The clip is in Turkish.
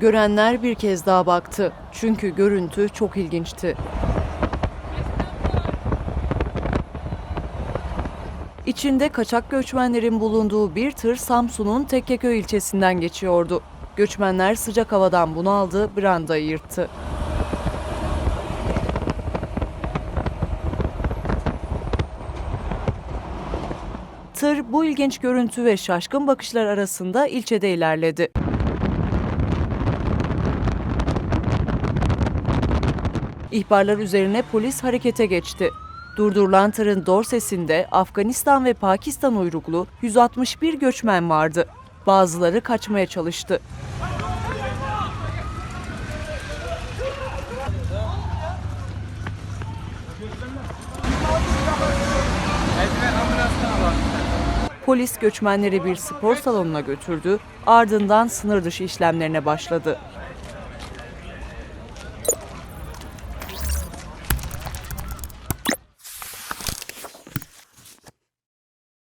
Görenler bir kez daha baktı. Çünkü görüntü çok ilginçti. İçinde kaçak göçmenlerin bulunduğu bir tır Samsun'un Tekkeköy ilçesinden geçiyordu. Göçmenler sıcak havadan bunaldı, brandayı yırttı. Tır bu ilginç görüntü ve şaşkın bakışlar arasında ilçede ilerledi. İhbarlar üzerine polis harekete geçti. Durdurulan tırın dorsesinde Afganistan ve Pakistan uyruklu 161 göçmen vardı. Bazıları kaçmaya çalıştı. Polis göçmenleri bir spor salonuna götürdü, ardından sınır dışı işlemlerine başladı.